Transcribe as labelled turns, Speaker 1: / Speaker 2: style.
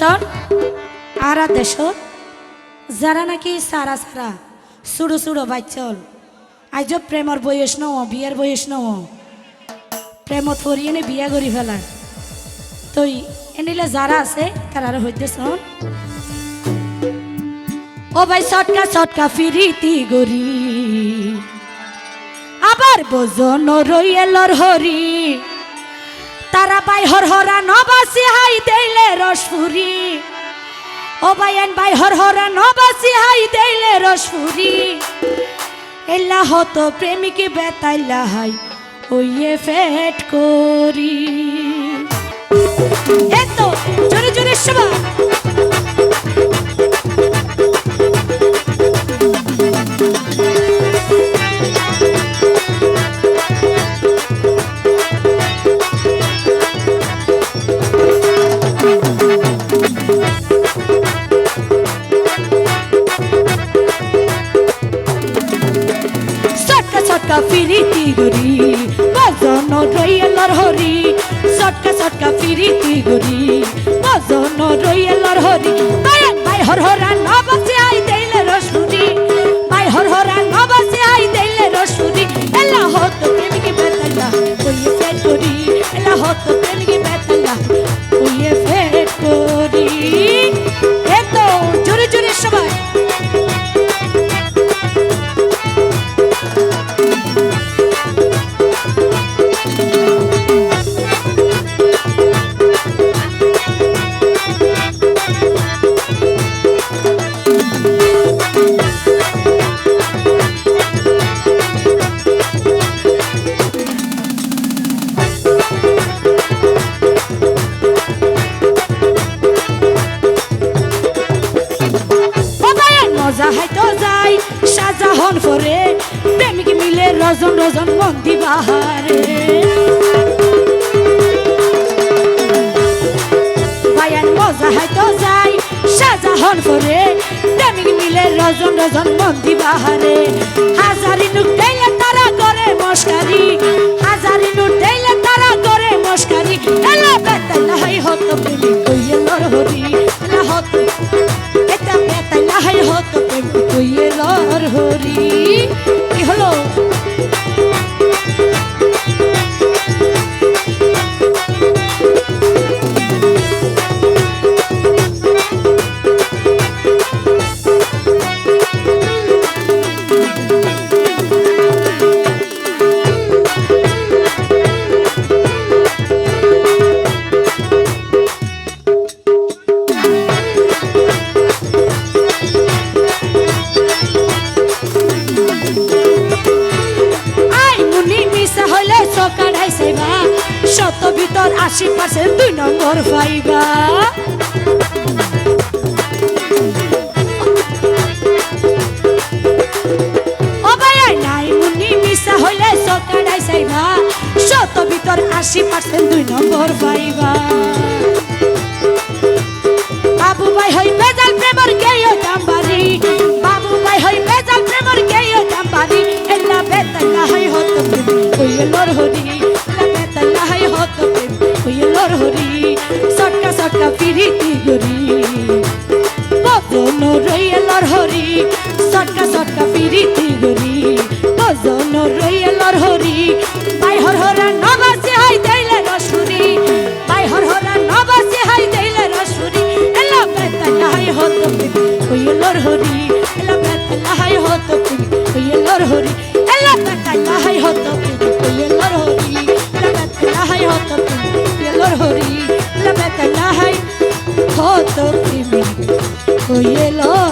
Speaker 1: শোন, আরা দেশ যারা নাকি সারা সারা, সুড়ো সুড়ো বাইচল আজ প্রেমর বয়স নও, বিয়ের বয়স নও, প্রেমত পরিয়ে নে বিয়া করি ফেলার তো এনিলে যারা আছে, তারা হইতে শোন। ও ভাই সটকা সটকা ফিরিতি গরি, আবার বোজন রইয়েলর হরি তারা বাই হর হরা নবাসি হাই দেইলে রসপুরি। ও বাইন বাই হর হরা নবাসি হাই দেইলে রসপুরি। এল্লা হত প্রেমিকে বেতাইলা হাই, ওইয়ে ফেট করি। এত জোরে জোরে সবাই সটকা ফিরিতি গুরি, বাজন রইয়েলর হরি, সটকা সটকা ফিরিতি গুরি, বাজন রইয়েলর হরি। বায়ান বাই হর, হরা নবাসে আই, দেইলে রসুরি বাই হর, হরা নবাসে আই, দেইলে রসুরি এলা হত প্রেমিকি বেতালা কইয়ে ফেট করি, এলা হত মিলে রজন রজন মন্দি বাহারে। বায়ান মজা হাইতো যাই সাজাহন ফরে প্রেমিক মিলে রজন রজন মন্দি বাহারে। হাজারি নুক দেইলে তারা করে মস্কারি। হাজারি নুক দেইলে তারা করে মস্কারি। এলা বেতালা হাই হতো প্রেমিক কইয়ে লর হরি এলা হতো এটা বেতালা হাই হতো প্রেমিক কইয়ে লর হরি সেবা শত ভিতর আশি পার্সেন্ট দুই নম্বর সেবা শত ভিতর আশি পার্সেন্ট দুই নম্বর পাইবা। লর হরি সটকা সটকা ফিরিতি গরি বজন রইয়েলর হরি সটকা সটকা ফিরিতি গরি বজন রইয়েলর হরি, বাই হর হরা নবাসে হাই দেইলে রসুরি। বাই হর হরা নবাসে হাই দেইলে রসুরি। এলা বেতালা হাই হত হইলর হরি, এলা বেতালা হাই হত হইলর হরি। হরি এলা